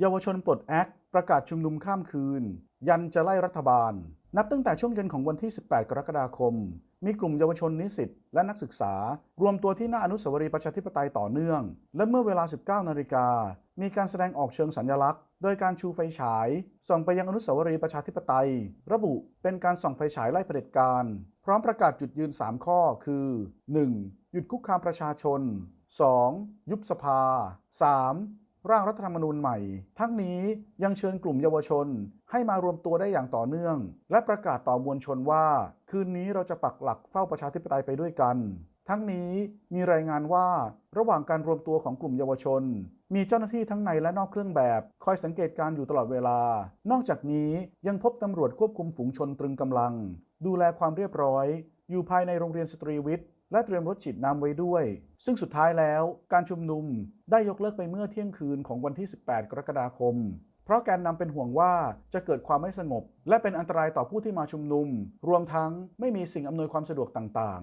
เยาวชนปลดแอคประกาศชุมนุมข้ามคืน ยันจะไล่รัฐบาล นับตั้งแต่ช่วงเย็นของวันที่ 18 กรกฎาคม มีกลุ่มเยาวชนนิสิตและนักศึกษา รวมตัวที่หน้าอนุสาวรีย์ประชาธิปไตยต่อเนื่อง และเมื่อเวลา 19 นาฬิกา มีการแสดงออกเชิงสัญลักษณ์ โดยการชูไฟฉาย ส่องไปยังอนุสาวรีย์ประชาธิปไตย ระบุเป็นการส่องไฟฉายไล่เผด็จการ พร้อมประกาศจุดยืน 3 ข้อ คือ 1. หยุดคุกคามประชาชน 2. ยุบสภา 3. ร่างรัฐธรรมนูญใหม่ ทั้งนี้ยังเชิญกลุ่มเยาวชน ให้มารวมตัวได้อย่างต่อเนื่อง และประกาศต่อมวลชนว่า คืนนี้เราจะปักหลักเฝ้าประชาธิปไตยไปด้วยกัน ทั้งนี้มีรายงานว่าระหว่างการรวมตัวของกลุ่มเยาวชน มีเจ้าหน้าที่ทั้งในและนอกเครื่องแบบ คอยสังเกตการณ์อยู่ตลอดเวลา นอกจากนี้ยังพบตำรวจควบคุมฝูงชนตรึงกำลัง ดูแลความเรียบร้อย อยู่ภายในโรงเรียนสตรีวิทย์ และเตรียมรถฉีดน้ำไว้ด้วย ซึ่งสุดท้ายแล้วการชุมนุมได้ยกเลิกไปเมื่อเที่ยงคืนของวันที่ 18 กรกฎาคม เพราะแกนนำเป็นห่วงว่าจะเกิดความไม่สงบ และเป็นอันตรายต่อผู้ที่มาชุมนุม รวมทั้งไม่มีสิ่งอำนวยความสะดวกต่าง